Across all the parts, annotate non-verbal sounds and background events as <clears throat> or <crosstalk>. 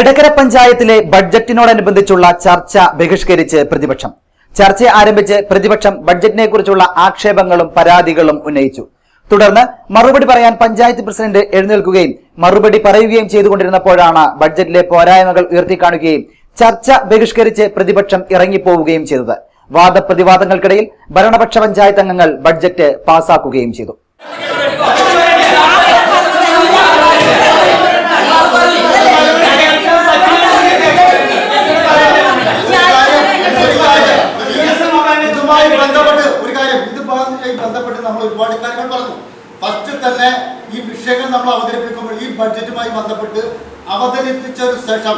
എടക്കര പഞ്ചായത്തിലെ ബഡ്ജറ്റിനോടനുബന്ധിച്ചുള്ള ചർച്ച ബഹിഷ്കരിച്ച് പ്രതിപക്ഷം. ചർച്ച ആരംഭിച്ച് പ്രതിപക്ഷം ബഡ്ജറ്റിനെ കുറിച്ചുള്ള ആക്ഷേപങ്ങളും പരാതികളും ഉന്നയിച്ചു. തുടർന്ന് മറുപടി പറയാൻ പഞ്ചായത്ത് പ്രസിഡന്റ് എഴുന്നേൽക്കുകയും മറുപടി പറയുകയും ചെയ്തുകൊണ്ടിരുന്നപ്പോഴാണ് ബഡ്ജറ്റിലെ പോരായ്മകൾ ഉയർത്തിക്കാണുകയും ചർച്ച ബഹിഷ്കരിച്ച് പ്രതിപക്ഷം ഇറങ്ങിപ്പോവുകയും ചെയ്തത്. വാദപ്രതിവാദങ്ങൾക്കിടയിൽ ഭരണപക്ഷ പഞ്ചായത്ത് അംഗങ്ങൾ ബഡ്ജറ്റ് പാസാക്കുകയും ചെയ്തു ഇതുമായി ബന്ധപ്പെട്ട് ഒരു കാര്യം ഇതുമായി ബന്ധപ്പെട്ട് നമ്മൾ ഒരുപാട് കാര്യങ്ങൾ പറഞ്ഞു ഫസ്റ്റ് തന്നെ ഈ വിഷയങ്ങൾ നമ്മൾ അവതരിപ്പിക്കുമ്പോൾ ഈ ബഡ്ജറ്റുമായി ബന്ധപ്പെട്ട് അവതരിപ്പിച്ചതിനു ശേഷം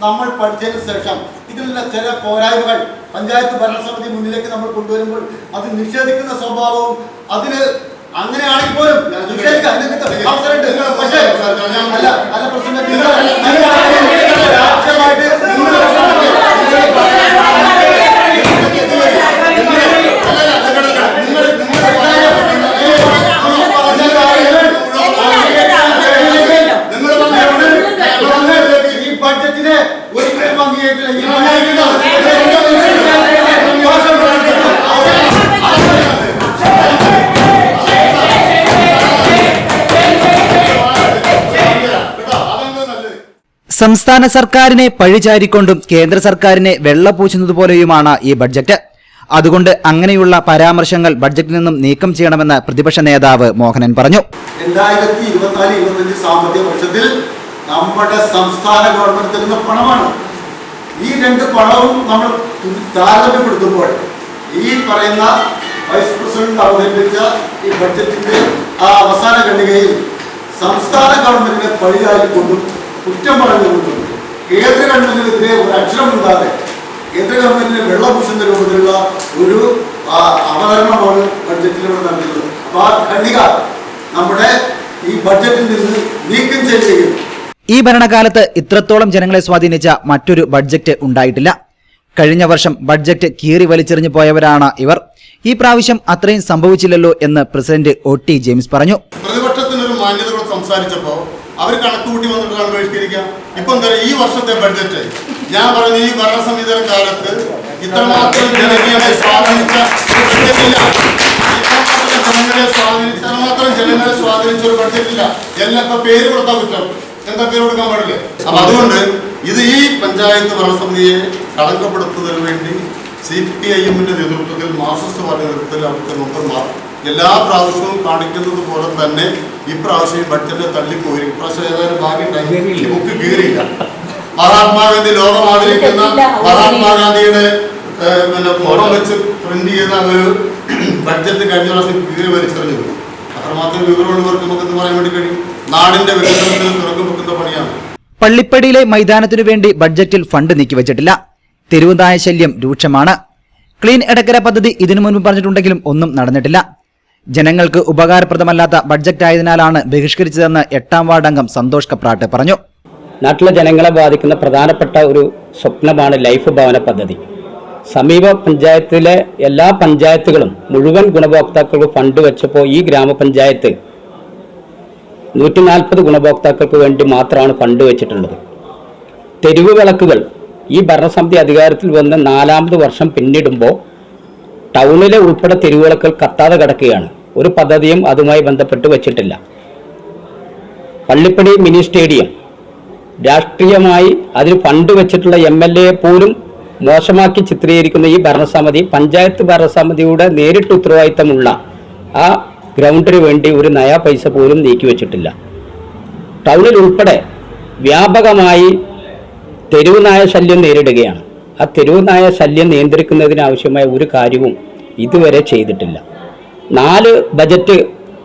നമ്മൾ പഠിച്ചതിന് ശേഷം ഇതിലുള്ള ചില പോരായ്മകൾ പഞ്ചായത്ത് ഭരണസമിതി മുന്നിലേക്ക് നമ്മൾ കൊണ്ടുവരുമ്പോൾ അത് നിഷേധിക്കുന്ന സ്വഭാവവും അതിന് അങ്ങനെയാണെങ്കിൽ പോലും നിഷേധിക്കാൻ അതിനൊക്കെ സംസ്ഥാന സർക്കാരിനെ പഴിചാരിക്കൊണ്ടും കേന്ദ്ര സർക്കാരിനെ വെള്ളപൂശുന്നതുപോലെയുമാണ് ഈ ബഡ്ജറ്റ്. അതുകൊണ്ട് അങ്ങനെയുള്ള പരാമർശങ്ങൾ ബഡ്ജറ്റിൽ നിന്നും നീക്കം ചെയ്യണമെന്ന് പ്രതിപക്ഷ നേതാവ് മോഹനൻ പറഞ്ഞു. രണ്ടായിരത്തി ഇരുപത്തിനാല് ഇരുപത്തഞ്ച് സാമ്പത്തിക വർഷത്തിൽ നമ്മുടെ സംസ്ഥാന ഗവൺമെന്റ് തരുന്ന പണമാണ്. ഈ രണ്ട് പണവും നമ്മൾ താരതമ്യപ്പെടുത്തുമ്പോൾ ഈ പറയുന്ന വൈസ് പ്രസിഡന്റ് അവതരിപ്പിച്ച ഈ ബഡ്ജറ്റിന്റെ ആ അവസാന ഖണ്ഡികയിൽ സംസ്ഥാന ഗവൺമെന്റിനെ പഴിചാരിക്കൊണ്ടും കുറ്റം പറഞ്ഞുകൊണ്ടും കേന്ദ്ര ഗവൺമെന്റിനെതിരെ ഒരു അക്ഷരമില്ലാതെ കേന്ദ്ര ഗവൺമെന്റിന് വെള്ളപൂശുന്ന രൂപത്തിലുള്ള ഒരു അവതരണമാണ് അവതരണമാണ് ബഡ്ജറ്റിലൂടെ നൽകുന്നത് അപ്പൊ ആ ഖണ്ഡിക നമ്മുടെ ഈ ബഡ്ജറ്റിൽ നിന്ന് നീക്കം ചെയ്യുകയും ഈ ഭരണകാലത്ത് ഇത്രത്തോളം ജനങ്ങളെ സ്വാധീനിച്ച മറ്റൊരു ബഡ്ജറ്റ് ഉണ്ടായിട്ടില്ല. കഴിഞ്ഞ വർഷം ബഡ്ജറ്റ് കീറി വലിച്ചെറിഞ്ഞു പോയവരാണ് ഇവർ. ഈ പ്രാവശ്യം അത്രയും സംഭവിച്ചില്ലല്ലോ എന്ന് പ്രസിഡന്റ് ഒ ടി ജെയിംസ് പറഞ്ഞു. പ്രതിപക്ഷത്തിനൊരു മാന്യതയോട് സംസാരിച്ചപ്പോ അവർ കണക്ക് കൂട്ടി വന്നിട്ടാണ് ബഹിഷ്കരിക്കുക ഇപ്പൊ എന്താ ഈ വർഷത്തെ ബഡ്ജറ്റ് ഞാൻ പറഞ്ഞ ഈ ഭരണ സംവിധാന കാലത്ത് ഇത്രമാത്രം ജനകീയമായി സ്വാധീനിച്ച ജനങ്ങളെ സ്വാധീനിച്ച ഇത്രമാത്രം ജനങ്ങളെ സ്വാധീനിച്ച ഒരു ബഡ്ജറ്റില്ല എല്ലാം ഇപ്പൊ പേര് കൊടുത്താൽ കുറ്റം എന്താ പേര് കൊടുക്കാൻ പാടില്ലേ? അപ്പൊ അതുകൊണ്ട് ഇത് ഈ പഞ്ചായത്ത് ഭരണസമിതിയെ കളങ്കപ്പെടുത്തുന്നതിന് വേണ്ടി സി പി ഐ എമ്മിന്റെ നേതൃത്വത്തിൽ മാർക്സിസ്റ്റ് പാർട്ടി നേതൃത്വത്തിൽ അവർക്ക് അവിടുത്തെ മെമ്പർമാർ എല്ലാ പ്രാവശ്യവും കാണിക്കുന്നത് പോലെ തന്നെ ഇപ്രാവശ്യം ഈ ബഡ്ജറ്റ് തള്ളിപ്പോയി ഇപ്രാവശ്യം ഏതായാലും ഭാഗ്യം ഈ ബുക്ക് കീറിയില്ല. മഹാത്മാഗാന്ധി ലോകം ആദരിക്കുന്ന മഹാത്മാഗാന്ധിയുടെ പിന്നെ ഫോട്ടോ വെച്ച് പ്രിന്റ് ചെയ്ത ഒരു <clears throat> ബഡ്ജറ്റ് കഴിഞ്ഞ പ്രാവശ്യം കീറി വലിച്ചെറിഞ്ഞു. അത്രമാത്രം വിവരമുള്ളവർക്ക് നമുക്ക് പറയാൻ വേണ്ടി കഴിയും. നാടിന്റെ വികസനത്തിന് തുറക്കം വെക്കുന്ന പണിയാണ്. പള്ളിപ്പടിയിലെ മൈതാനത്തിനു വേണ്ടി ബഡ്ജറ്റിൽ ഫണ്ട് നീക്കിവച്ചിട്ടില്ല തെരുവുനായ ശല്യം രൂക്ഷമാണ്. ക്ലീൻ എടക്കര പദ്ധതി ഇതിനു മുൻപ് പറഞ്ഞിട്ടുണ്ടെങ്കിലും ഒന്നും നടന്നിട്ടില്ല. ജനങ്ങൾക്ക് ഉപകാരപ്രദമല്ലാത്ത ബഡ്ജറ്റ് ആയതിനാലാണ് ബഹിഷ്കരിച്ചതെന്ന് എട്ടാം വാർഡ് അംഗം സന്തോഷ് കപ്രാട്ട് പറഞ്ഞു. നാട്ടിലെ ജനങ്ങളെ ബാധിക്കുന്ന പ്രധാനപ്പെട്ട ഒരു സ്വപ്നമാണ് ലൈഫ് ഭവന പദ്ധതി. സമീപ പഞ്ചായത്തിലെ എല്ലാ പഞ്ചായത്തുകളും മുഴുവൻ ഗുണഭോക്താക്കൾക്ക് ഫണ്ട് വെച്ചപ്പോൾ ഈ ഗ്രാമപഞ്ചായത്ത് നൂറ്റി നാൽപ്പത് ഗുണഭോക്താക്കൾക്ക് വേണ്ടി മാത്രമാണ് ഫണ്ട് വെച്ചിട്ടുള്ളത്. തെരുവ് വിളക്കുകൾ ഈ ഭരണസമിതി അധികാരത്തിൽ വന്ന് നാലാമത് വർഷം പിന്നിടുമ്പോൾ ടൗണിലെ ഉൾപ്പെടെ തെരുവുകളൊക്കെ കത്താതെ കിടക്കുകയാണ്. ഒരു പദ്ധതിയും അതുമായി ബന്ധപ്പെട്ട് വെച്ചിട്ടില്ല. Pallippadi mini stadium. രാഷ്ട്രീയമായി അതിന് ഫണ്ട് വെച്ചിട്ടുള്ള എം എൽ എ പോലും മോശമാക്കി ചിത്രീകരിക്കുന്ന ഈ ഭരണസമിതി പഞ്ചായത്ത് ഭരണസമിതിയുടെ നേരിട്ട് ഉത്തരവാദിത്തമുള്ള ആ ഗ്രൗണ്ടിന് വേണ്ടി ഒരു നയാ പൈസ പോലും നീക്കിവെച്ചിട്ടില്ല ടൗണിൽ ഉൾപ്പെടെ വ്യാപകമായി തെരുവ് നായ ശല്യം നേരിടുകയാണ്. ആ തെരുവുനായ ശല്യം നിയന്ത്രിക്കുന്നതിനാവശ്യമായ ഒരു കാര്യവും ഇതുവരെ ചെയ്തിട്ടില്ല. നാല് ബജറ്റ്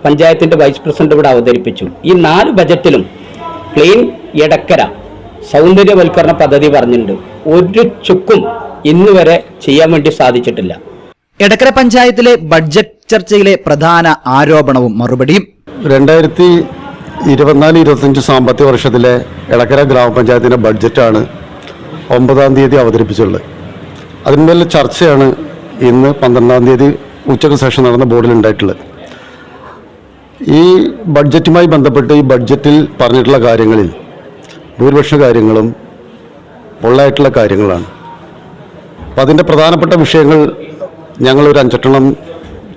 പഞ്ചായത്തിന്റെ വൈസ് പ്രസിഡന്റ് ഇവിടെ അവതരിപ്പിച്ചു. ഈ നാല് ബജറ്റിലും ക്ലീൻ എടക്കര സൗന്ദര്യവൽക്കരണ പദ്ധതി പറഞ്ഞിട്ടുണ്ട്. ഒരു ചുക്കും ഇന്നുവരെ ചെയ്യാൻ വേണ്ടി സാധിച്ചിട്ടില്ല. എടക്കര പഞ്ചായത്തിലെ ബഡ്ജറ്റ് ചർച്ചയിലെ പ്രധാന ആരോപണവും മറുപടിയും. രണ്ടായിരത്തി ഇരുപത്തിനാല് ഇരുപത്തഞ്ച് സാമ്പത്തിക വർഷത്തിലെ എടക്കര ഗ്രാമപഞ്ചായത്തിന്റെ ബഡ്ജറ്റാണ് ഒമ്പതാം തീയതി അവതരിപ്പിച്ചുള്ളത് അതിന്മേലെ ചർച്ചയാണ് ഇന്ന് പന്ത്രണ്ടാം തീയതി ഉച്ചയ്ക്ക് സെഷൻ നടന്ന ബോർഡിൽ ഉണ്ടായിട്ടുള്ളത്. ഈ ബഡ്ജറ്റുമായി ബന്ധപ്പെട്ട് ഈ ബഡ്ജറ്റിൽ പറഞ്ഞിട്ടുള്ള കാര്യങ്ങളിൽ ഭൂരിപക്ഷ കാര്യങ്ങളും പൊള്ളായിട്ടുള്ള കാര്യങ്ങളാണ്. അപ്പം അതിന്റെ പ്രധാനപ്പെട്ട വിഷയങ്ങൾ ഞങ്ങളൊരു അഞ്ചെട്ടെണ്ണം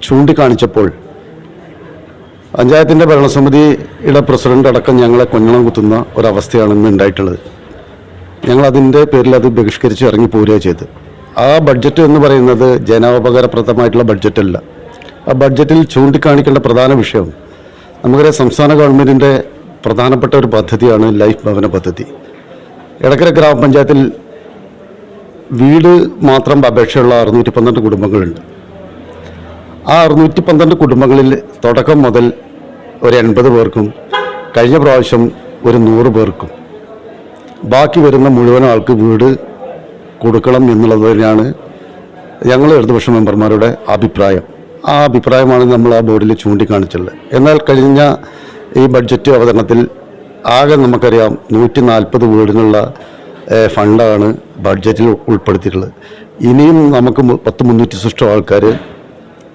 ചൂണ്ടിക്കാണിച്ചപ്പോൾ പഞ്ചായത്തിന്റെ ഭരണസമിതിയുടെ പ്രസിഡന്റ് അടക്കം ഞങ്ങളെ കൊഞ്ഞണം കുത്തുന്ന ഒരവസ്ഥയാണ് ഇന്ന് ഉണ്ടായിട്ടുള്ളത്. ഞങ്ങൾ അതിന്റെ പേരിൽ അത് ബഹിഷ്കരിച്ച് ഇറങ്ങി പോരുക ചെയ്ത് ആ ബഡ്ജറ്റ് എന്ന് പറയുന്നത് ജനോപകാരപ്രദമായിട്ടുള്ള ബഡ്ജറ്റല്ല ആ ബഡ്ജറ്റിൽ ചൂണ്ടിക്കാണിക്കേണ്ട പ്രധാന വിഷയം നമുക്കറിയാം സംസ്ഥാന ഗവൺമെന്റിന്റെ പ്രധാനപ്പെട്ട ഒരു പദ്ധതിയാണ് ലൈഫ് ഭവന പദ്ധതി. എടക്കര ഗ്രാമപഞ്ചായത്തിൽ വീട് മാത്രം അപേക്ഷയുള്ള അറുന്നൂറ്റി പന്ത്രണ്ട് കുടുംബങ്ങളുണ്ട്. ആ അറുന്നൂറ്റി പന്ത്രണ്ട് കുടുംബങ്ങളിൽ തുടക്കം മുതൽ ഒരു എൺപത് പേർക്കും കഴിഞ്ഞ പ്രാവശ്യം ഒരു നൂറ് പേർക്കും. ബാക്കി വരുന്ന മുഴുവൻ ആൾക്ക് വീട് കൊടുക്കണം എന്നുള്ളത് തന്നെയാണ് ഞങ്ങൾ ഇടതുപക്ഷ മെമ്പർമാരുടെ അഭിപ്രായം. ആ അഭിപ്രായമാണ് നമ്മൾ ആ ബോർഡിൽ ചൂണ്ടിക്കാണിച്ചുള്ളത് എന്നാൽ കഴിഞ്ഞ ഈ ബഡ്ജറ്റ് അവതരണത്തിൽ ആകെ നമുക്കറിയാം നൂറ്റി നാൽപ്പത് വീടിനുള്ള ഫണ്ടാണ് ബഡ്ജറ്റിൽ ഉൾപ്പെടുത്തിയിട്ടുള്ളത്. ഇനിയും നമുക്ക് പത്ത് മുന്നൂറ്റി സൃഷ്ടം ആൾക്കാർ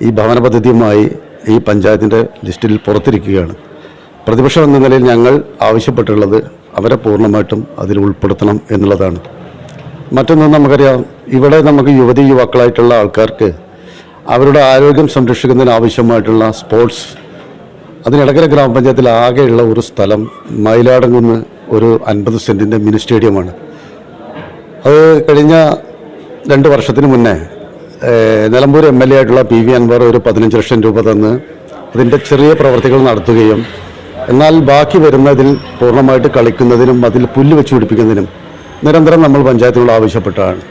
ഈ ഭവന പദ്ധതിയുമായി ഈ പഞ്ചായത്തിന്റെ ലിസ്റ്റിൽ പുറത്തിരിക്കുകയാണ്. പ്രതിപക്ഷം എന്ന നിലയിൽ ഞങ്ങൾ ആവശ്യപ്പെട്ടുള്ളത് അവരെ പൂർണമായിട്ടും അതിൽ ഉൾപ്പെടുത്തണം എന്നുള്ളതാണ്. മറ്റൊന്ന് നമുക്കറിയാം ഇവിടെ നമുക്ക് യുവതി യുവാക്കളായിട്ടുള്ള ആൾക്കാർക്ക് അവരുടെ ആരോഗ്യം സംരക്ഷിക്കുന്നതിന് ആവശ്യമായിട്ടുള്ള സ്പോർട്സ് അതിനിടക്കര ഗ്രാമപഞ്ചായത്തിൽ ആകെയുള്ള ഒരു സ്ഥലം മയിലാടങ്കുന്ന് ഒരു അൻപത് സെന്റിന്റെ മിനി സ്റ്റേഡിയമാണ്. അത് കഴിഞ്ഞ രണ്ട് വർഷത്തിന് മുന്നേ നിലമ്പൂർ എം എൽ എ ആയിട്ടുള്ള പി വി അൻവർ ഒരു പതിനഞ്ച് ലക്ഷം രൂപ തന്ന് അതിന്റെ ചെറിയ പ്രവർത്തികൾ നടത്തുകയും എന്നാൽ ബാക്കി വരുന്നതിൽ പൂർണമായിട്ട് കളിക്കുന്നതിനും അതിൽ പുല്ല് വെച്ച് പിടിപ്പിക്കുന്നതിനും നിരന്തരം നമ്മൾ പഞ്ചായത്തിനോട് ആവശ്യപ്പെട്ടതാണ്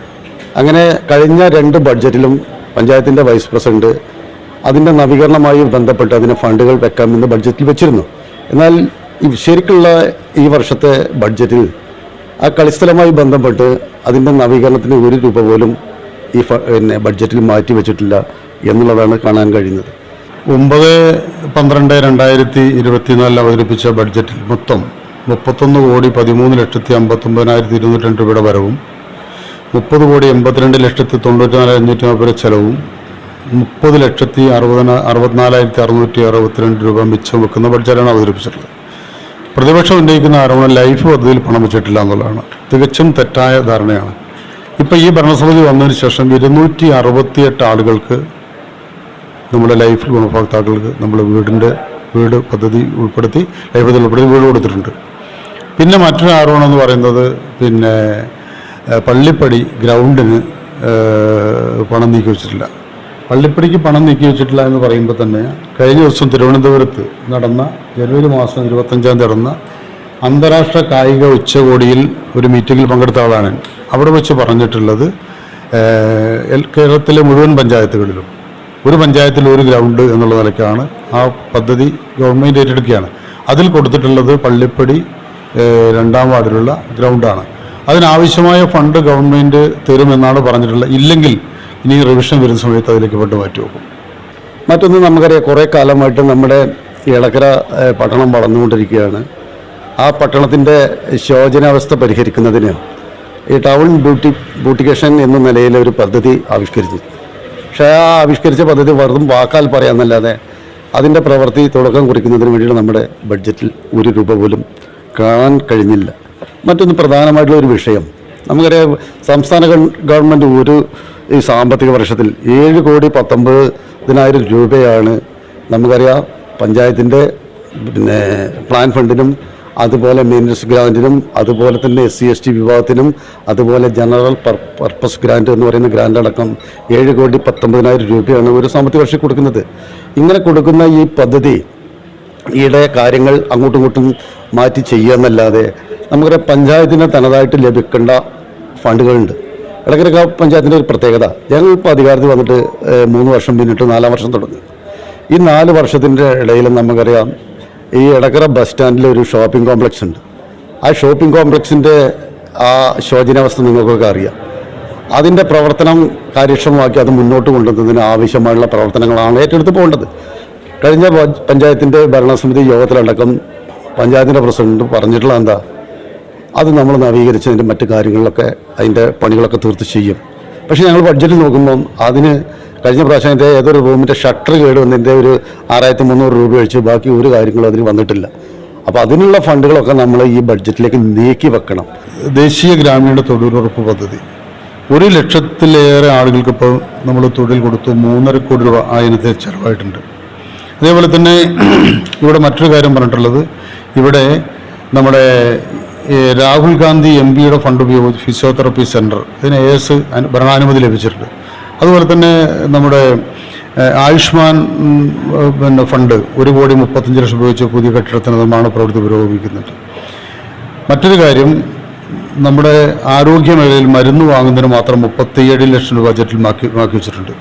അങ്ങനെ കഴിഞ്ഞ രണ്ട് ബഡ്ജറ്റിലും പഞ്ചായത്തിന്റെ വൈസ് പ്രസിഡന്റ് അതിന്റെ നവീകരണമായി ബന്ധപ്പെട്ട് അതിന് ഫണ്ടുകൾ വെക്കാമെന്ന് ബഡ്ജറ്റിൽ വെച്ചിരുന്നു. എന്നാൽ ശരിക്കുള്ള ഈ വർഷത്തെ ബഡ്ജറ്റിൽ ആ കളിസ്ഥലമായി ബന്ധപ്പെട്ട് അതിന്റെ നവീകരണത്തിന് ഒരു രൂപ പോലും ഈ പിന്നെ ബഡ്ജറ്റിൽ മാറ്റി വെച്ചിട്ടില്ല എന്നുള്ളതാണ് കാണാൻ കഴിയുന്നത്. ഒമ്പത് പന്ത്രണ്ട് രണ്ടായിരത്തി ഇരുപത്തിനാലിൽ അവതരിപ്പിച്ച ബഡ്ജറ്റിൽ മൊത്തം മുപ്പത്തൊന്ന് കോടി പതിമൂന്ന് ലക്ഷത്തി അമ്പത്തൊമ്പതിനായിരത്തി ഇരുന്നൂറ്റി രണ്ട് രൂപയുടെ വരവും മുപ്പത് കോടി എൺപത്തിരണ്ട് ലക്ഷത്തി തൊണ്ണൂറ്റിനാല് അഞ്ഞൂറ്റി നാൽപ്പത് ചെലവും മുപ്പത് ലക്ഷത്തി അറുപതിന അറുപത്തിനാലായിരത്തി അറുന്നൂറ്റി അറുപത്തിരണ്ട് രൂപ മിച്ചം വെക്കുന്ന ബഡ്ജറ്റാണ് അവതരിപ്പിച്ചിട്ടുള്ളത്. പ്രതിപക്ഷം ഉന്നയിക്കുന്ന ആരോപണം ലൈഫ് പദ്ധതിയിൽ പണം വെച്ചിട്ടില്ല എന്നുള്ളതാണ്. തികച്ചും തെറ്റായ ധാരണയാണ്. ഇപ്പോൾ ഈ ഭരണസമിതി വന്നതിന് ശേഷം ഇരുന്നൂറ്റി അറുപത്തിയെട്ട് ആളുകൾക്ക് നമ്മുടെ ലൈഫ് ഗുണഭോക്താക്കൾക്ക് നമ്മൾ വീടിന്റെ വീട് പദ്ധതി ഉൾപ്പെടുത്തി ലൈഫ് പദ്ധതി ഉൾപ്പെടുത്തി വീട് കൊടുത്തിട്ടുണ്ട്. പിന്നെ മറ്റൊരു ആരോപണം എന്ന് പറയുന്നത് പിന്നെ പള്ളിപ്പടി ഗ്രൗണ്ടിന് പണം നീക്കി വെച്ചിട്ടില്ല. പള്ളിപ്പടിക്ക് പണം നീക്കി വെച്ചിട്ടില്ല എന്ന് പറയുമ്പോൾ തന്നെ കഴിഞ്ഞ ദിവസം തിരുവനന്തപുരത്ത് നടന്ന ജനുവരി മാസം ഇരുപത്തഞ്ചാം തീയതി നടന്ന അന്താരാഷ്ട്ര കായിക ഉച്ചകോടിയിൽ ഒരു മീറ്റിങ്ങിൽ പങ്കെടുത്ത ആളാണ് അവിടെ വെച്ച് പറഞ്ഞിട്ടുള്ളത് കേരളത്തിലെ മുഴുവൻ പഞ്ചായത്തുകളിലും ഒരു പഞ്ചായത്തിൽ ഒരു ഗ്രൗണ്ട് എന്നുള്ള നിലയ്ക്കാണ് ആ പദ്ധതി ഗവൺമെന്റ് ഏറ്റെടുക്കുകയാണ്. അതിൽ കൊടുത്തിട്ടുള്ളത് പള്ളിപ്പടി രണ്ടാം വാർഡിലുള്ള ഗ്രൗണ്ടാണ്. അതിനാവശ്യമായ ഫണ്ട് ഗവൺമെന്റ് തരുമെന്നാണ് പറഞ്ഞിട്ടുള്ളത്. ഇല്ലെങ്കിൽ ഇനി റിവിഷൻ വരുന്ന സമയത്ത് അതിലേക്ക് പെട്ട് മാറ്റി വെക്കും. മറ്റൊന്ന് നമുക്കറിയാം കുറേ കാലമായിട്ട് നമ്മുടെ ഇളക്കര പട്ടണം വളർന്നുകൊണ്ടിരിക്കുകയാണ്. ആ പട്ടണത്തിന്റെ ശോചനാവസ്ഥ പരിഹരിക്കുന്നതിന് ഈ ടൗൺ ബ്യൂട്ടി ബ്യൂട്ടിക്കേഷൻ എന്ന നിലയിൽ ഒരു പദ്ധതി ആവിഷ്കരിച്ചു. പക്ഷേ ആ ആവിഷ്കരിച്ച പദ്ധതി വെറും വാക്കാൽ പറയാമെന്നല്ലാതെ അതിന്റെ പ്രവൃത്തി തുടക്കം കുറിക്കുന്നതിന് വേണ്ടിയിട്ട് നമ്മുടെ ബഡ്ജറ്റിൽ ഒരു രൂപ പോലും കാണാൻ കഴിഞ്ഞില്ല. മറ്റൊന്ന് പ്രധാനമായിട്ടുള്ള ഒരു വിഷയം. നമുക്കറിയാം സംസ്ഥാന ഗവ- ഗവൺമെന്റ് ഒരു ഈ സാമ്പത്തിക വർഷത്തിൽ ഏഴ് കോടി പത്തൊമ്പതിനായിരം രൂപയാണ് നമുക്കറിയാം പഞ്ചായത്തിന്റെ പിന്നെ പ്ലാൻ ഫണ്ടിനും അതുപോലെ മെയിന്റനൻസ് ഗ്രാന്റിനും അതുപോലെ തന്നെ എസ് സി എസ് ടി വിഭാഗത്തിനും അതുപോലെ ജനറൽ പർപ്പസ് ഗ്രാന്റ് എന്ന് പറയുന്ന ഗ്രാൻഡ് അടക്കം ഏഴ് കോടി പത്തൊമ്പതിനായിരം രൂപയാണ് ഒരു സാമ്പത്തിക വർഷം കൊടുക്കുന്നത്. ഇങ്ങനെ കൊടുക്കുന്ന ഈ പദ്ധതി ഈയിടെ കാര്യങ്ങൾ അങ്ങോട്ടും ഇങ്ങോട്ടും മാറ്റി ചെയ്യാമെന്നല്ലാതെ നമുക്കൊരു പഞ്ചായത്തിന് തനതായിട്ട് ലഭിക്കേണ്ട ഫണ്ടുകളുണ്ട്. ഇടക്കര ഗ്രാമ പഞ്ചായത്തിന്റെ ഒരു പ്രത്യേകത ഞങ്ങൾ ഇപ്പോൾ അധികാരത്തിൽ വന്നിട്ട് മൂന്ന് വർഷം പിന്നിട്ട് നാലാം വർഷം തുടങ്ങി. ഈ നാല് വർഷത്തിന്റെ ഇടയിൽ നമുക്കറിയാം ഈ ഇടക്കര ബസ് സ്റ്റാൻഡിൽ ഒരു ഷോപ്പിംഗ് കോംപ്ലക്സ് ഉണ്ട്. ആ ഷോപ്പിംഗ് കോംപ്ലക്സിന്റെ ആ ശോചനാവസ്ഥ നിങ്ങൾക്കൊക്കെ അറിയാം. അതിന്റെ പ്രവർത്തനം കാര്യക്ഷമമാക്കി അത് മുന്നോട്ട് കൊണ്ടുവന്നതിന് ആവശ്യമായുള്ള പ്രവർത്തനങ്ങളാണ് ഏറ്റെടുത്ത് പോകേണ്ടത്. കഴിഞ്ഞ പഞ്ചായത്തിന്റെ ഭരണസമിതി യോഗത്തിലടക്കം പഞ്ചായത്തിന്റെ പ്രസിഡന്റ് പറഞ്ഞിട്ടുള്ള എന്താ അത് നമ്മൾ നവീകരിച്ചതിന്റെ മറ്റു കാര്യങ്ങളിലൊക്കെ അതിന്റെ പണികളൊക്കെ തീർത്ത് ചെയ്യും. പക്ഷേ ഞങ്ങൾ ബഡ്ജറ്റ് നോക്കുമ്പം അതിന് കഴിഞ്ഞ പ്രാവശ്യം എന്റെ ഏതൊരു റൂമിന്റെ ഷട്ടർ കേട് വന്നതിന്റെ ഒരു ആറായിരത്തി മുന്നൂറ് രൂപ ഒഴിച്ച് ബാക്കി ഒരു കാര്യങ്ങളും അതിന് വന്നിട്ടില്ല. അപ്പോൾ അതിനുള്ള ഫണ്ടുകളൊക്കെ നമ്മൾ ഈ ബഡ്ജറ്റിലേക്ക് നീക്കി വെക്കണം. ദേശീയ ഗ്രാമീണ തൊഴിലുറപ്പ് പദ്ധതി. ഒരു ലക്ഷത്തിലേറെ ആളുകൾക്ക് ഇപ്പോൾ നമ്മൾ തൊഴിൽ കൊടുത്തു മൂന്നര കോടി രൂപ അതിനകത്ത് ചെലവായിട്ടുണ്ട്. അതേപോലെ തന്നെ <clears throat> ഇവിടെ മറ്റൊരു കാര്യം പറഞ്ഞിട്ടുള്ളത് ഇവിടെ നമ്മുടെ രാഹുൽ ഗാന്ധി എം പിയുടെ ഫണ്ട് ഉപയോഗിച്ച് ഫിസിയോതെറപ്പി സെന്റർ ഇതിന് എ എസ് ഭരണാനുമതി ലഭിച്ചിട്ടുണ്ട്. അതുപോലെ തന്നെ നമ്മുടെ ആയുഷ്മാൻ പിന്നെ ഫണ്ട് ഒരു കോടി മുപ്പത്തഞ്ച് ലക്ഷം ഉപയോഗിച്ച് പുതിയ കെട്ടിടത്തിന് നിർമ്മാണ പ്രവൃത്തി പുരോഗമിക്കുന്നുണ്ട്. മറ്റൊരു കാര്യം നമ്മുടെ ആരോഗ്യ മേഖലയിൽ മരുന്ന് വാങ്ങുന്നതിന് മാത്രം മുപ്പത്തിയേഴ് ലക്ഷം രൂപ ബജറ്റിൽ മാറ്റി മാറ്റി വെച്ചിട്ടുണ്ട്.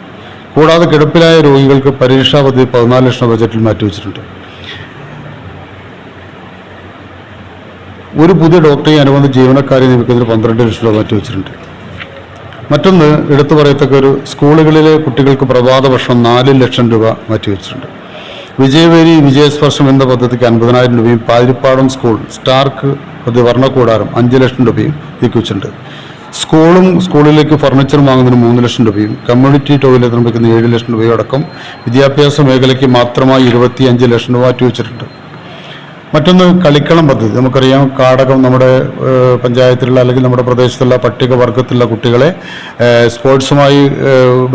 കൂടാതെ കിടപ്പിലായ രോഗികൾക്ക് പരീക്ഷാ പദ്ധതി പതിനാല് ലക്ഷം ബജറ്റിൽ മാറ്റിവെച്ചിട്ടുണ്ട് ഒരു പുതിയ ഡോക്ടറെ അനുബന്ധ ജീവനക്കാരെ നിയമിക്കുന്നതിന് പന്ത്രണ്ട് ലക്ഷം രൂപ മാറ്റിവെച്ചിട്ടുണ്ട് മറ്റൊന്ന് എടുത്തു പറയത്തക്ക ഒരു സ്കൂളുകളിലെ കുട്ടികൾക്ക് പ്രഭാത ഭക്ഷണം നാല് ലക്ഷം രൂപ മാറ്റിവെച്ചിട്ടുണ്ട് വിജയവേരി വിജയസ്പർശം എന്ന പദ്ധതിക്ക് അൻപതിനായിരം രൂപയും പാതിരിപ്പാടം സ്കൂൾ സ്റ്റാർക്ക് വർണക്കൂടാരം അഞ്ച് ലക്ഷം രൂപയും നീക്കിവെച്ചിട്ടുണ്ട്. സ്കൂളും സ്കൂളിലേക്ക് ഫർണിച്ചർ വാങ്ങുന്നതിന് മൂന്ന് ലക്ഷം രൂപയും കമ്മ്യൂണിറ്റി ടോയ്ലറ്റ് നിർമ്മിക്കുന്ന ഏഴ് ലക്ഷം രൂപയും അടക്കം വിദ്യാഭ്യാസ മേഖലയ്ക്ക് മാത്രമായി ഇരുപത്തി അഞ്ച് ലക്ഷം രൂപ മാറ്റിവെച്ചിട്ടുണ്ട് മറ്റൊന്ന് കളിക്കളം പദ്ധതി. നമുക്കറിയാം കാടകം നമ്മുടെ പഞ്ചായത്തിലുള്ള അല്ലെങ്കിൽ നമ്മുടെ പ്രദേശത്തുള്ള പട്ടികവർഗത്തിലുള്ള കുട്ടികളെ സ്പോർട്സുമായി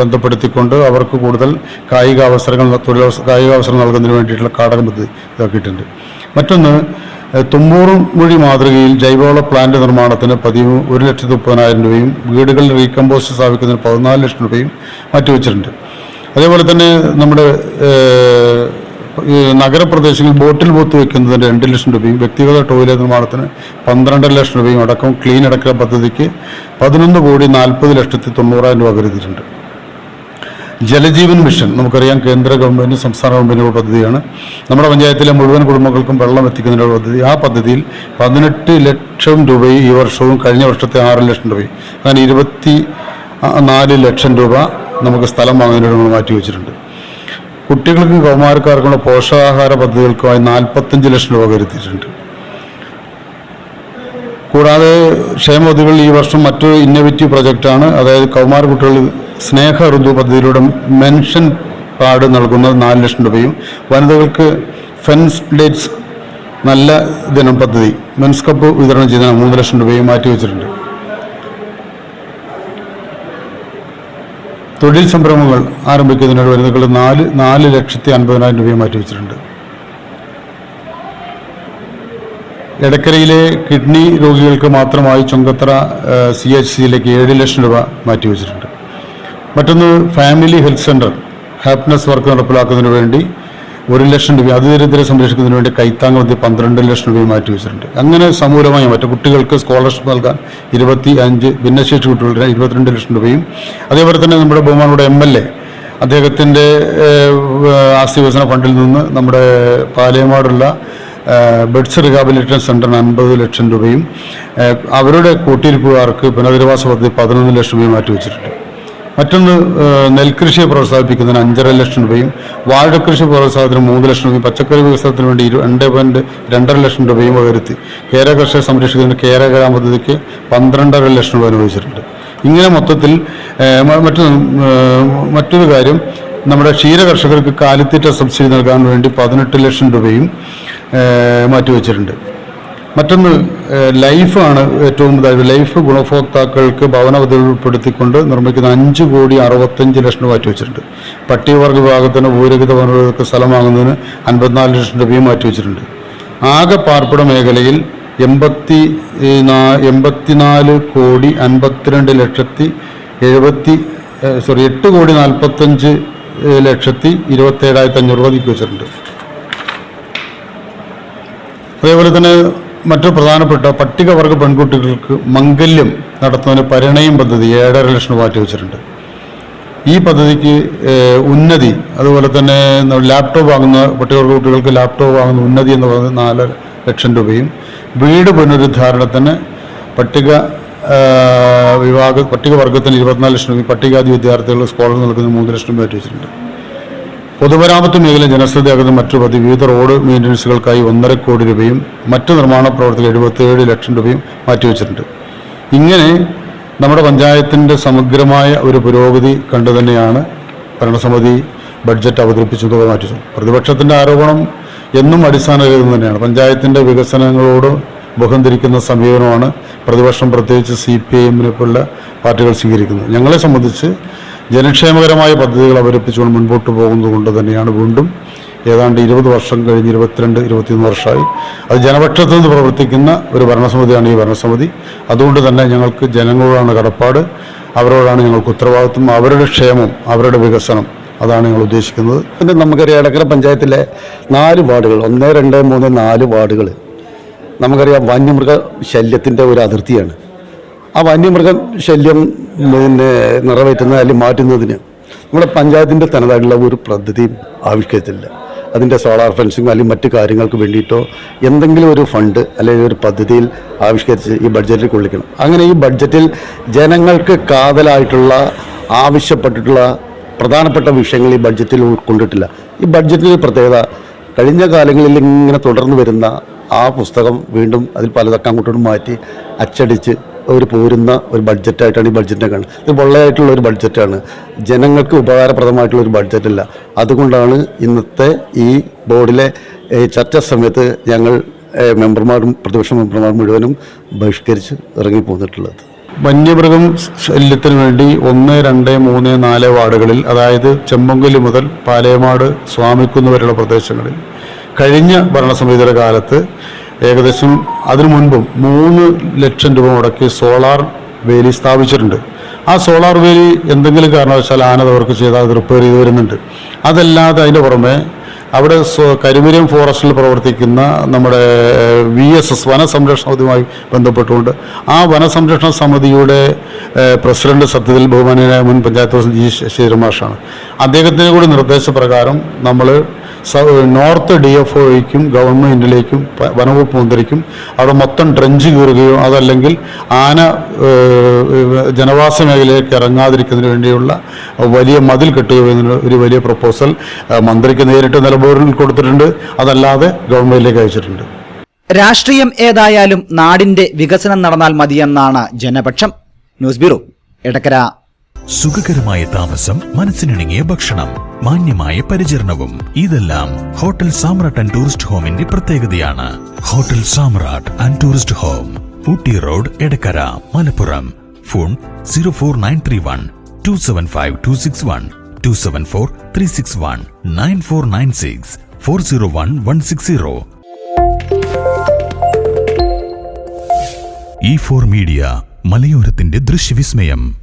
ബന്ധപ്പെടുത്തിക്കൊണ്ട് അവർക്ക് കൂടുതൽ കായിക അവസരങ്ങൾ തൊഴിലവസ കായിക അവസരം നൽകുന്നതിന് വേണ്ടിയിട്ടുള്ള കാടകം പദ്ധതി ഇതാക്കിയിട്ടുണ്ട്. മറ്റൊന്ന് തുമ്പൂറും മൊഴി മാതൃകയിൽ ജൈവവള പ്ലാന്റ് നിർമ്മാണത്തിന് പതിവ് ഒരു ലക്ഷത്തി മുപ്പതിനായിരം രൂപയും വീടുകളിൽ റീകമ്പോസ്റ്റ് സ്ഥാപിക്കുന്നതിന് പതിനാല് ലക്ഷം രൂപയും മാറ്റിവെച്ചിട്ടുണ്ട്. അതേപോലെ തന്നെ നമ്മുടെ നഗരപ്രദേശങ്ങളിൽ ബോട്ടിൽ ബൂത്ത് വയ്ക്കുന്നതിന് രണ്ട് ലക്ഷം രൂപയും വ്യക്തിഗത ടോയ്ലറ്റ് നിർമ്മാണത്തിന് പന്ത്രണ്ടര ലക്ഷം രൂപയും അടക്കം ക്ലീൻ അടക്ക പദ്ധതിക്ക് പതിനൊന്ന് കോടി നാൽപ്പത് ലക്ഷത്തി തൊണ്ണൂറായിരം രൂപ കരുതിയിട്ടുണ്ട്. ജലജീവൻ മിഷൻ നമുക്കറിയാം കേന്ദ്ര ഗവൺമെന്റ് സംസ്ഥാന ഗവൺമെന്റ് പദ്ധതിയാണ്. നമ്മുടെ പഞ്ചായത്തിലെ മുഴുവൻ കുടുംബങ്ങൾക്കും വെള്ളം എത്തിക്കുന്നതിനുള്ള പദ്ധതി. ആ പദ്ധതിയിൽ പതിനെട്ട് ലക്ഷം രൂപയും ഈ വർഷവും കഴിഞ്ഞ വർഷത്തെ ആറ് ലക്ഷം രൂപയും അങ്ങനെ ഇരുപത്തി നാല് ലക്ഷം രൂപ നമുക്ക് സ്ഥലം വാങ്ങുന്നതിന് നമ്മൾ മാറ്റി വെച്ചിട്ടുണ്ട്. കുട്ടികൾക്ക് കൗമാരക്കാർക്കുള്ള പോഷകാഹാര പദ്ധതികൾക്കുമായി നാൽപ്പത്തഞ്ച് ലക്ഷം രൂപ കരുത്തിയിട്ടുണ്ട് കൂടാതെ ക്ഷേമപദ്ധതികൾ ഈ വർഷം മറ്റൊരു ഇന്നോവേറ്റീവ് പ്രൊജക്റ്റാണ് അതായത് കൗമാര കുട്ടികൾ സ്നേഹ ഋതു പദ്ധതിയിലൂടെ മെൻഷൻ കാർഡ് നൽകുന്നത് നാല് ലക്ഷം രൂപയും വനിതകൾക്ക് ഫെൻസ് ഡേറ്റ്സ് നല്ല ദിനം പദ്ധതി മെൻസ് കപ്പ് വിതരണം ചെയ്യുന്ന മൂന്ന് ലക്ഷം രൂപയും മാറ്റിവെച്ചിട്ടുണ്ട്. തൊഴിൽ സംരംഭങ്ങൾ ആരംഭിക്കുന്നതിനോട് വനിതകൾ നാല് നാല് ലക്ഷത്തി അൻപതിനായിരം രൂപയും മാറ്റിവെച്ചിട്ടുണ്ട് എടക്കരയിലെ കിഡ്നി രോഗികൾക്ക് മാത്രമായി ചുങ്കത്തറ സി എച്ച് സിയിലേക്ക് ഏഴ് ലക്ഷം രൂപ മാറ്റിവെച്ചിട്ടുണ്ട് മറ്റൊന്ന് family health centre happiness work നടപ്പിലാക്കുന്നതിന് വേണ്ടി ഒരു ലക്ഷം രൂപ അതിദരിദ്രരെ സംരക്ഷിക്കുന്നതിന് വേണ്ടി കൈത്താങ് മധ്യ പന്ത്രണ്ട് ലക്ഷം മാറ്റി വെച്ചിട്ടുണ്ട്. അങ്ങനെ സമൂലമായി മറ്റു കുട്ടികൾക്ക് സ്കോളർഷിപ്പ് നൽകാൻ ഇരുപത്തി അഞ്ച് ഭിന്നശേഷി കുട്ടികളുടെ ഇരുപത്തിരണ്ട് ലക്ഷം രൂപയും. അതേപോലെ തന്നെ നമ്മുടെ ബഹുമാനോട് എം എൽ എ അദ്ദേഹത്തിന്റെ ആസ്തി വികസന ഫണ്ടിൽ നിന്ന് നമ്മുടെ പാലയമാടുള്ള ബെഡ്സ് റിഹാബിലിറ്റേഷൻ സെന്ററിന് അൻപത് ലക്ഷം രൂപയും അവരുടെ കൂട്ടിയിരിപ്പുകാർക്ക് പുനരധിവാസ പദ്ധതി പതിനൊന്ന് ലക്ഷം രൂപയും മാറ്റിവെച്ചിട്ടുണ്ട് മറ്റൊന്ന് നെൽകൃഷിയെ പ്രോത്സാഹിപ്പിക്കുന്നതിന് അഞ്ചര ലക്ഷം രൂപയും വാഴകൃഷി പ്രോത്സാഹനത്തിന് മൂന്ന് ലക്ഷം രൂപയും പച്ചക്കറി വികസനത്തിന് വേണ്ടി രണ്ട് പോയിന്റ് രണ്ടര ലക്ഷം രൂപയും വകരുത്തി കേര കർഷകരെ സംരക്ഷിക്കുന്നതിന് കേര ഗ്രാം പദ്ധതിക്ക് പന്ത്രണ്ടര ലക്ഷം രൂപ അനുവദിച്ചിട്ടുണ്ട്. ഇങ്ങനെ മൊത്തത്തിൽ മറ്റു മറ്റൊരു കാര്യം നമ്മുടെ ക്ഷീര കർഷകർക്ക് കാലിത്തീറ്റ സബ്സിഡി നൽകാൻ വേണ്ടി പതിനെട്ട് ലക്ഷം രൂപയും മാറ്റിവെച്ചിട്ടുണ്ട്. മറ്റൊന്ന് ലൈഫാണ് ഏറ്റവും ഇതായത്. ലൈഫ് ഗുണഭോക്താക്കൾക്ക് ഭവന പദ്ധതി ഉൾപ്പെടുത്തിക്കൊണ്ട് നിർമ്മിക്കുന്ന അഞ്ച് കോടി അറുപത്തഞ്ച് ലക്ഷം രൂപ മാറ്റിവെച്ചിട്ടുണ്ട്. പട്ടികവർഗ വിഭാഗത്തിന് ഭൂരഹിത ഭവനങ്ങൾക്ക് സ്ഥലം വാങ്ങുന്നതിന് അൻപത്തിനാല് ലക്ഷം രൂപയും മാറ്റിവെച്ചിട്ടുണ്ട്. ആകെ പാർപ്പിട മേഖലയിൽ എൺപത്തി എൺപത്തിനാല് കോടി അൻപത്തിരണ്ട് ലക്ഷത്തി എഴുപത്തി സോറി എട്ട് കോടി നാൽപ്പത്തഞ്ച് ലക്ഷത്തി ഇരുപത്തേഴായിരത്തി അഞ്ഞൂറ് രൂപ നീക്കി വെച്ചിട്ടുണ്ട്. അതേപോലെ തന്നെ മറ്റു പ്രധാനപ്പെട്ട പട്ടികവർഗ പെൺകുട്ടികൾക്ക് മംഗല്യം നടത്തുന്ന പരിണയം പദ്ധതി ഏഴര ലക്ഷം രൂപ വെച്ചിട്ടുണ്ട് ഈ പദ്ധതിക്ക് ഉന്നതി അതുപോലെ തന്നെ ലാപ്ടോപ്പ് വാങ്ങുന്ന പട്ടികവർഗ കുട്ടികൾക്ക് ലാപ്ടോപ്പ് വാങ്ങുന്ന ഉന്നതി എന്ന് പറയുന്നത് നാല് ലക്ഷം രൂപയും. വീട് പുനരുദ്ധാരണത്തിന് പട്ടിക വിഭാഗ പട്ടികവർഗത്തിന് ഇരുപത്തിനാല് ലക്ഷം രൂപയും പട്ടികാതി വിദ്യാർത്ഥികൾ സ്കോളർ നൽകുന്ന മൂന്ന് ലക്ഷം രൂപ വെച്ചിട്ടുണ്ട് പൊതുമരാമത്ത് മേഖല ജനശ്രദ്ധയാകുന്ന മറ്റു പദ്ധതി വിവിധ റോഡ് മെയിന്റനൻസുകൾക്കായി ഒന്നര കോടി രൂപയും മറ്റു നിർമ്മാണ പ്രവർത്തകർ എഴുപത്തിയേഴ് ലക്ഷം രൂപയും മാറ്റിവെച്ചിട്ടുണ്ട്. ഇങ്ങനെ നമ്മുടെ പഞ്ചായത്തിന്റെ സമഗ്രമായ ഒരു പുരോഗതി കണ്ടു തന്നെയാണ് ഭരണസമിതി ബഡ്ജറ്റ് അവതരിപ്പിച്ചത് മാറ്റിച്ചത് പ്രതിപക്ഷത്തിന്റെ ആരോപണം എന്നും അടിസ്ഥാനരഹിതം തന്നെയാണ്. പഞ്ചായത്തിന്റെ വികസനങ്ങളോട് മുഖം തിരിക്കുന്ന സമീപനമാണ് പ്രതിപക്ഷം പ്രത്യേകിച്ച് സി പി ഐ എമ്മിനെ പോലുള്ള പാർട്ടികൾ സ്വീകരിക്കുന്നത്. ഞങ്ങളെ സംബന്ധിച്ച് ജനക്ഷേമകരമായ പദ്ധതികൾ അവതരിപ്പിച്ചുകൊണ്ട് മുൻപോട്ട് പോകുന്നത് കൊണ്ട് തന്നെയാണ് വീണ്ടും ഏതാണ്ട് ഇരുപത് വർഷം കഴിഞ്ഞ് ഇരുപത്തിരണ്ട് ഇരുപത്തിയൊന്ന് വർഷമായി അത് ജനപക്ഷത്തു നിന്ന് പ്രവർത്തിക്കുന്ന ഒരു ഭരണസമിതിയാണ് ഈ ഭരണസമിതി. അതുകൊണ്ട് തന്നെ ഞങ്ങൾക്ക് ജനങ്ങളോടാണ് കടപ്പാട് അവരോടാണ് ഞങ്ങൾക്ക് ഉത്തരവാദിത്വം അവരുടെ ക്ഷേമം അവരുടെ വികസനം അതാണ് ഞങ്ങൾ ഉദ്ദേശിക്കുന്നത്. പിന്നെ നമുക്കറിയാം ഇടക്കര പഞ്ചായത്തിലെ നാല് വാർഡുകൾ ഒന്ന് രണ്ട് മൂന്ന് നാല് വാർഡുകൾ. നമുക്കറിയാം വന്യമൃഗ ശല്യത്തിന്റെ ഒരു അതിർത്തിയാണ്. ആ വന്യമൃഗ ശല്യം പിന്നെ നിറവേറ്റുന്ന അല്ലെങ്കിൽ മാറ്റുന്നതിന് നമ്മുടെ പഞ്ചായത്തിന്റെ തനതായിട്ടുള്ള ഒരു പദ്ധതി ആവിഷ്കരിച്ചില്ല അതിന്റെ സോളാർ ഫെൻസിങ് അല്ലെങ്കിൽ മറ്റു കാര്യങ്ങൾക്ക് വേണ്ടിയിട്ടോ എന്തെങ്കിലും ഒരു ഫണ്ട് അല്ലെങ്കിൽ ഒരു പദ്ധതിയിൽ ആവിഷ്കരിച്ച് ഈ ബഡ്ജറ്റിൽ കൊള്ളിക്കണം. അങ്ങനെ ഈ ബഡ്ജറ്റിൽ ജനങ്ങൾക്ക് കാതലായിട്ടുള്ള ആവശ്യപ്പെട്ടിട്ടുള്ള പ്രധാനപ്പെട്ട വിഷയങ്ങൾ ഈ ബഡ്ജറ്റിൽ ഉൾക്കൊണ്ടിട്ടില്ല. ഈ ബഡ്ജറ്റിൽ പ്രത്യേകത കഴിഞ്ഞ കാലങ്ങളിൽ ഇങ്ങനെ തുടർന്ന് വരുന്ന ആ പുസ്തകം വീണ്ടും അതിൽ പലതൊക്കെ അങ്ങോട്ടും മാറ്റി അച്ചടിച്ച് ഒരു പോരുന്ന ഒരു ബഡ്ജറ്റായിട്ടാണ് ഈ ബഡ്ജറ്റിനെ കാണുന്നത്. ഇത് പൊള്ളയായിട്ടുള്ള ഒരു ബഡ്ജറ്റാണ്. ജനങ്ങൾക്ക് ഉപകാരപ്രദമായിട്ടുള്ള ഒരു ബഡ്ജറ്റല്ല. അതുകൊണ്ടാണ് ഇന്നത്തെ ഈ ബോർഡിലെ ചർച്ച സമയത്ത് ഞങ്ങൾ മെമ്പർമാരും പ്രതിപക്ഷ മെമ്പർമാർ മുഴുവനും ബഹിഷ്കരിച്ച് ഇറങ്ങിപ്പോന്നിട്ടുള്ളത്. വന്യമൃഗം ശല്യത്തിന് വേണ്ടി ഒന്ന് രണ്ട് മൂന്ന് നാല് വാർഡുകളിൽ അതായത് ചെമ്മങ്കൽ മുതൽ പാലയമാട് സ്വാമിക്കുന്ന് വരെയുള്ള പ്രദേശങ്ങളിൽ കഴിഞ്ഞ ഭരണസമിതിയുടെ കാലത്ത് ഏകദേശം അതിനു മുൻപും മൂന്ന് ലക്ഷം രൂപ മുടക്കി സോളാർ വേലി സ്ഥാപിച്ചിട്ടുണ്ട്. ആ സോളാർ വേലി എന്തെങ്കിലും കാരണവശാൽ ആനതവർക്ക് ചെയ്താൽ അത് റിപ്പയർ ചെയ്ത് വരുന്നുണ്ട്. അതല്ലാതെ അതിന്റെ പുറമെ അവിടെ കരിമീരം ഫോറസ്റ്റിൽ പ്രവർത്തിക്കുന്ന നമ്മുടെ വി എസ് എസ് വനസംരക്ഷണ സമിതിയുമായി ബന്ധപ്പെട്ടുകൊണ്ട് ആ വനസംരക്ഷണ സമിതിയുടെ പ്രസിഡന്റ് സത്യത്തിൽ ബഹുമാനായ മുൻ പഞ്ചായത്ത് പ്രസിഡന്റ് ജി ശ്രീരമാഷാണ് അദ്ദേഹത്തിന്റെ കൂടി നിർദ്ദേശപ്രകാരം നമ്മൾ നോർത്ത് ഡി എഫ് ഒയ്ക്കും ഗവൺമെന്റിലേക്കും വനവകുപ്പ് മന്ത്രിക്കും അവിടെ മൊത്തം ട്രെഞ്ച് കീറുകയോ അതല്ലെങ്കിൽ ആന ജനവാസ മേഖലയിലേക്ക് ഇറങ്ങാതിരിക്കുന്നതിന് വേണ്ടിയുള്ള വലിയ മതിൽ കെട്ടുകയോ എന്നൊരു ഒരു വലിയ പ്രപ്പോസൽ മന്ത്രിക്ക് നേരിട്ട് നിലപാടിൽ കൊടുത്തിട്ടുണ്ട്. അതല്ലാതെ ഗവൺമെന്റിലേക്ക് അയച്ചിട്ടുണ്ട്. രാഷ്ട്രീയം ഏതായാലും നാടിന്റെ വികസനം നടന്നാൽ മതിയെന്നാണ് ജനപക്ഷം. News bureau Edakkara. സുഖകരമായ താമസം മനസ്സിനിണങ്ങിയ ഭക്ഷണം മാന്യമായ പരിചരണവും. ഇതെല്ലാം ഹോട്ടൽ സാമ്രാട്ട് ആൻഡ് ടൂറിസ്റ്റ് ഹോമിന്റെ പ്രത്യേകതയാണ്. Hotel Samrat and tourist home Ooty road Edakkara Malappuram. Phone zero four nine three one two seven five two six one two seven four three six one nine four nine six four zero one one six zero. E four media മലയോരത്തിന്റെ ദൃശ്യവിസ്മയം.